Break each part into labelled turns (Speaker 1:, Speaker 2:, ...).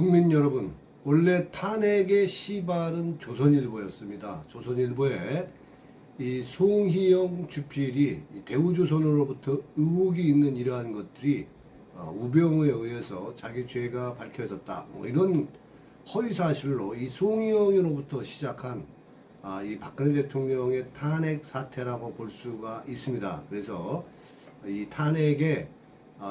Speaker 1: 국민 여러분, 원래 탄핵의 시발은 조선일보였습니다. 조선일보에 이 송희영 주필이 이 대우조선으로부터 의혹이 있는 이러한 것들이 어, 우병우에 의해서 자기 죄가 밝혀졌다. 뭐 이런 허위 사실로 이 송희영으로부터 시작한 아, 이 박근혜 대통령의 탄핵 사태라고 볼 수가 있습니다. 그래서 이 탄핵에 아,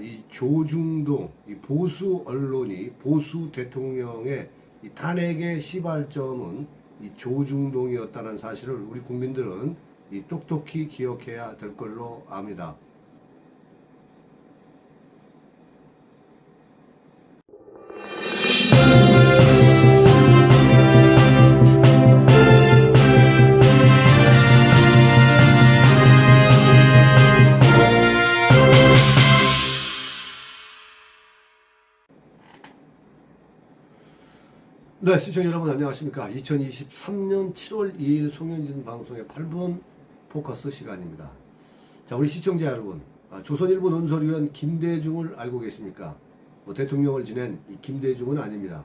Speaker 1: 이 조중동 이 보수 언론이 보수 대통령의 이 탄핵의 시발점은 이 조중동이었다는 사실을 우리 국민들은 이 똑똑히 기억해야 될 걸로 압니다. 네, 시청자 여러분 안녕하십니까. 2023년 7월 2일 송현진 방송의 8분 포커스 시간입니다. 자, 우리 시청자 여러분, 아, 조선일보 논설위원 김대중을 알고 계십니까? 뭐 대통령을 지낸 이 김대중은 아닙니다.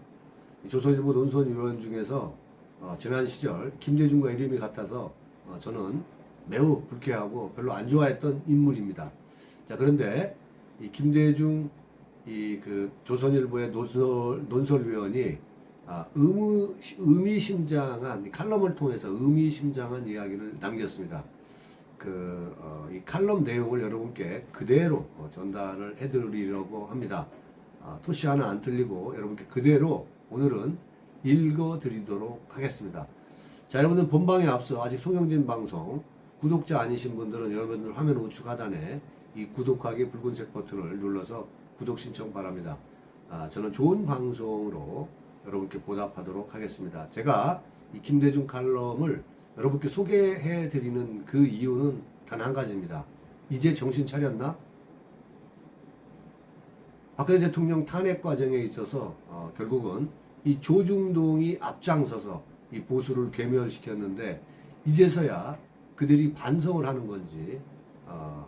Speaker 1: 이 조선일보 논설위원 중에서 어, 지난 시절 김대중과 이름이 같아서 어, 저는 매우 불쾌하고 별로 안 좋아했던 인물입니다. 자, 그런데 이 김대중 이 그 조선일보의 논설 논설위원이 아, 의미심장한 이 칼럼을 통해서 의미심장한 이야기를 남겼습니다. 그, 어, 이 칼럼 내용을 여러분께 그대로 어, 전달을 해드리려고 합니다. 아, 토시 하나 안 틀리고 여러분께 그대로 오늘은 읽어드리도록 하겠습니다. 자, 여러분들 본방에 앞서 아직 송영진 방송 구독자 아니신 분들은 여러분들 화면 우측 하단에 이 구독하기 붉은색 버튼을 눌러서 구독 신청 바랍니다. 아, 저는 좋은 방송으로 여러분께 보답하도록 하겠습니다. 제가 이 김대중 칼럼을 여러분께 소개해 드리는 그 이유는 단 한 가지입니다. 이제 정신 차렸나? 박근혜 대통령 탄핵 과정에 있어서 어, 결국은 이 조중동이 앞장서서 이 보수를 괴멸시켰는데 이제서야 그들이 반성을 하는 건지 어,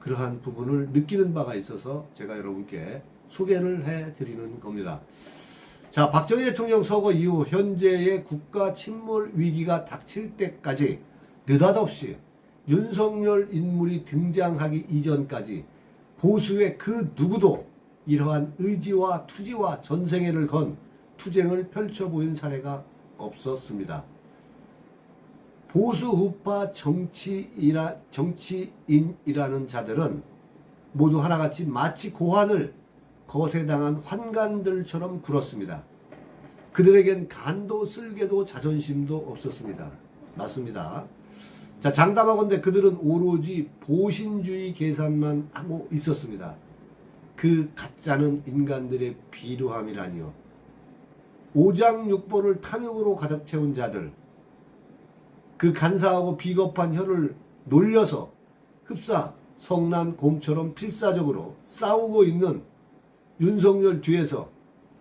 Speaker 1: 그러한 부분을 느끼는 바가 있어서 제가 여러분께 소개를 해 드리는 겁니다. 자, 박정희 대통령 서거 이후 현재의 국가 침몰 위기가 닥칠 때까지 느닷없이 윤석열 인물이 등장하기 이전까지 보수의 그 누구도 이러한 의지와 투지와 전생애를 건 투쟁을 펼쳐 보인 사례가 없었습니다. 보수 우파 정치이라, 정치인이라는 자들은 모두 하나같이 마치 고환을 거세당한 환관들처럼 굴었습니다. 그들에겐 간도 쓸개도 자존심도 없었습니다. 맞습니다. 자, 장담하건대 그들은 오로지 보신주의 계산만 하고 있었습니다. 그 가짜는 인간들의 비루함이라니요. 오장육보를 탐욕으로 가득 채운 자들, 그 간사하고 비겁한 혀를 놀려서 흡사 성난 곰처럼 필사적으로 싸우고 있는 윤석열 뒤에서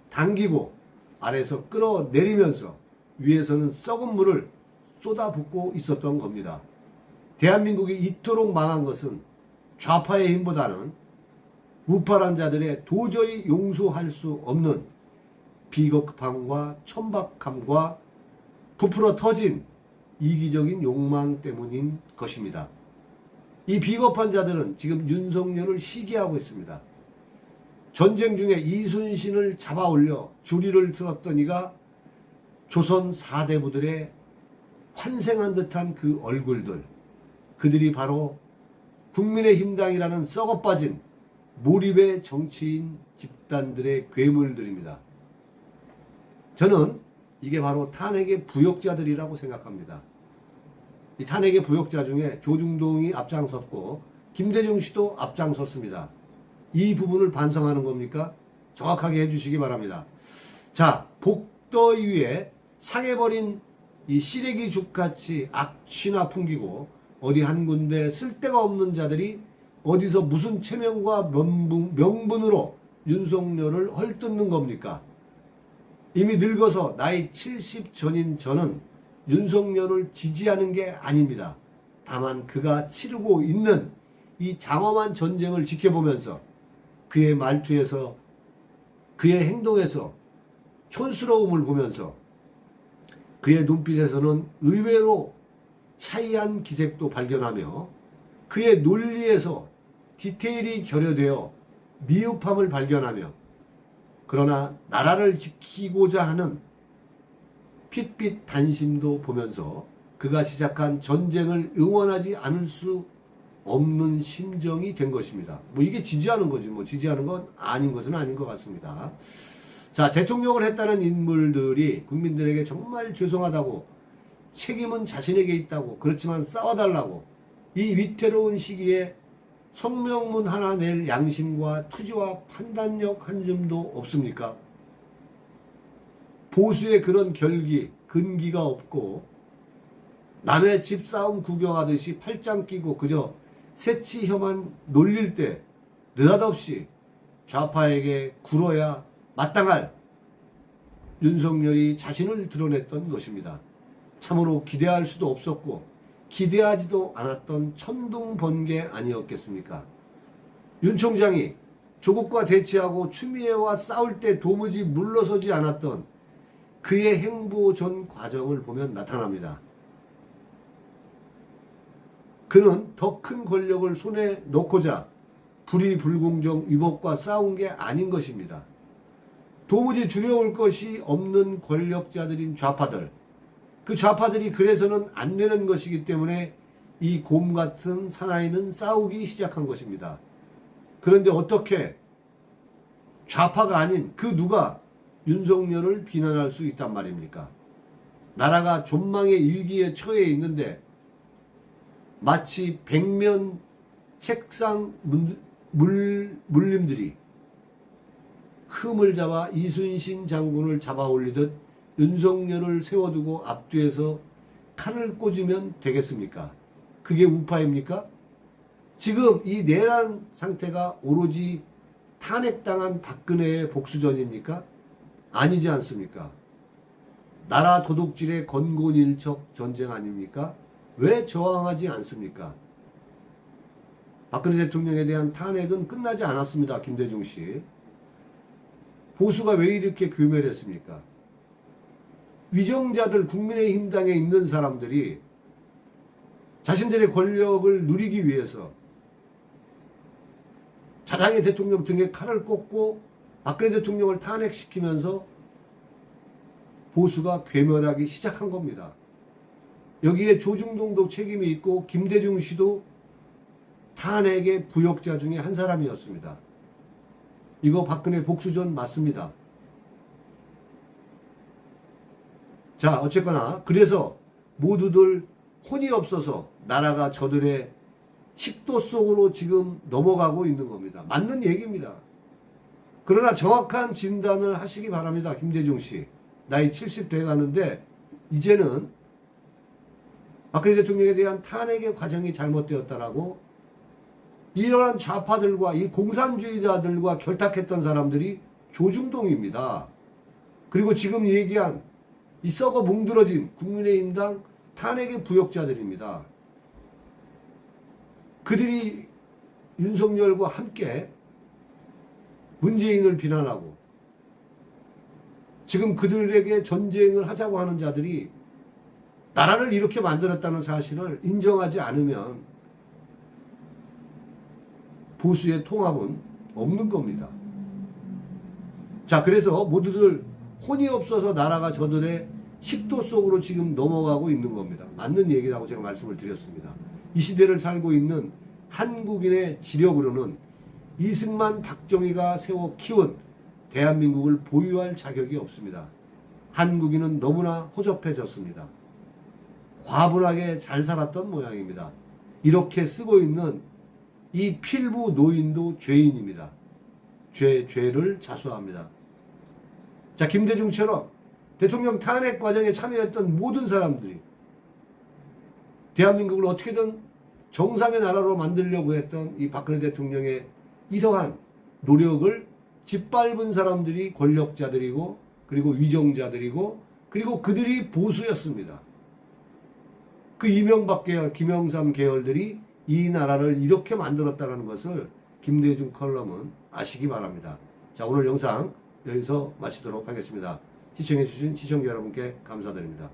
Speaker 1: 당기고 아래서 끌어내리면서 위에서는 썩은 물을 쏟아붓고 있었던 겁니다. 대한민국이 이토록 망한 것은 좌파의 힘보다는 우파란 자들의 도저히 용서할 수 없는 비겁함과 천박함과 부풀어 터진 이기적인 욕망 때문인 것입니다. 이 비겁한 자들은 지금 윤석열을 시기하고 있습니다. 전쟁 중에 이순신을 잡아 올려 주리를 들었던 이가 조선 사대부들의 환생한 듯한 그 얼굴들, 그들이 바로 국민의힘당이라는 썩어빠진 몰입의 정치인 집단들의 괴물들입니다. 저는 이게 바로 탄핵의 부역자들이라고 생각합니다. 이 탄핵의 부역자 중에 조중동이 앞장섰고 김대중 씨도 앞장섰습니다. 이 부분을 반성하는 겁니까? 정확하게 해주시기 바랍니다. 자, 복더위 위에 상해버린 이 시래기 죽같이 악취나 풍기고 어디 한 군데 쓸데가 없는 자들이 어디서 무슨 체면과 명분, 명분으로 윤석열을 헐뜯는 겁니까? 이미 늙어서 나이 70 전인 저는 윤석열을 지지하는 게 아닙니다. 다만 그가 치르고 있는 이 장엄한 전쟁을 지켜보면서 그의 말투에서 그의 행동에서 촌스러움을 보면서 그의 눈빛에서는 의외로 샤이한 기색도 발견하며 그의 논리에서 디테일이 결여되어 미흡함을 발견하며 그러나 나라를 지키고자 하는 핏빛 단심도 보면서 그가 시작한 전쟁을 응원하지 않을 수 없는 심정이 된 것입니다. 뭐 이게 지지하는 거지 뭐 지지하는 건 아닌 것은 아닌 것 같습니다. 자 대통령을 했다는 인물들이 국민들에게 정말 죄송하다고 책임은 자신에게 있다고 그렇지만 싸워달라고 이 위태로운 시기에 성명문 하나 낼 양심과 투지와 판단력 한 줌도 없습니까? 보수의 그런 결기, 근기가 없고 남의 집 싸움 구경하듯이 팔짱 끼고 그저 새치혀만 놀릴 때 느닷없이 좌파에게 굴어야 마땅할 윤석열이 자신을 드러냈던 것입니다. 참으로 기대할 수도 없었고 기대하지도 않았던 천둥 번개 아니었겠습니까? 윤 총장이 조국과 대치하고 추미애와 싸울 때 도무지 물러서지 않았던 그의 행보 전 과정을 보면 나타납니다. 그는 더 큰 권력을 손에 놓고자 불의 불공정 위법과 싸운 게 아닌 것입니다. 도무지 두려울 것이 없는 권력자들인 좌파들, 그 좌파들이 그래서는 안 되는 것이기 때문에 이 곰 같은 사나이는 싸우기 시작한 것입니다. 그런데 어떻게 좌파가 아닌 그 누가 윤석열을 비난할 수 있단 말입니까? 나라가 존망의 일기에 처해 있는데 마치 백면 책상 물, 물, 물림들이 흠을 잡아 이순신 장군을 잡아 올리듯 윤석열을 세워두고 앞뒤에서 칼을 꽂으면 되겠습니까? 그게 우파입니까? 지금 이 내란 상태가 오로지 탄핵당한 박근혜의 복수전입니까? 아니지 않습니까? 나라 도둑질의 건곤일척 전쟁 아닙니까? 왜 저항하지 않습니까? 박근혜 대통령에 대한 탄핵은 끝나지 않았습니다. 김대중 씨. 보수가 왜 이렇게 교멸했습니까? 위정자들 국민의힘당에 있는 사람들이 자신들의 권력을 누리기 위해서 자당의 대통령 등에 칼을 꽂고 박근혜 대통령을 탄핵시키면서 보수가 괴멸하기 시작한 겁니다. 여기에 조중동도 책임이 있고 김대중 씨도 탄핵의 부역자 중에 한 사람이었습니다. 이거 박근혜 복수전 맞습니다. 자, 어쨌거나 그래서 모두들 혼이 없어서 나라가 저들의 식도 속으로 지금 넘어가고 있는 겁니다. 맞는 얘기입니다. 그러나 정확한 진단을 하시기 바랍니다. 김대중 씨. 나이 70대 가는데 이제는 박근혜 대통령에 대한 탄핵의 과정이 잘못되었다라고 이러한 좌파들과 이 공산주의자들과 결탁했던 사람들이 조중동입니다. 그리고 지금 얘기한 이 썩어 뭉들어진 국민의힘당 탄핵의 부역자들입니다. 그들이 윤석열과 함께 문재인을 비난하고 지금 그들에게 전쟁을 하자고 하는 자들이 나라를 이렇게 만들었다는 사실을 인정하지 않으면 보수의 통합은 없는 겁니다. 자, 그래서 모두들 혼이 없어서 나라가 저들의 식도 속으로 지금 넘어가고 있는 겁니다. 맞는 얘기라고 제가 말씀을 드렸습니다. 이 시대를 살고 있는 한국인의 지력으로는 이승만 박정희가 세워 키운 대한민국을 보유할 자격이 없습니다. 한국인은 너무나 호접해졌습니다. 과분하게 잘 살았던 모양입니다. 이렇게 쓰고 있는 이 필부 노인도 죄인입니다. 죄, 죄를 자수합니다. 자, 김대중처럼 대통령 탄핵 과정에 참여했던 모든 사람들이 대한민국을 어떻게든 정상의 나라로 만들려고 했던 이 박근혜 대통령의 이러한 노력을 짓밟은 사람들이 권력자들이고 그리고 위정자들이고 그리고 그들이 보수였습니다. 그 이명박 계열, 김영삼 계열들이 이 나라를 이렇게 만들었다는 것을 김대중 컬럼은 아시기 바랍니다. 자, 오늘 영상 여기서 마치도록 하겠습니다. 시청해주신 시청자 여러분께 감사드립니다.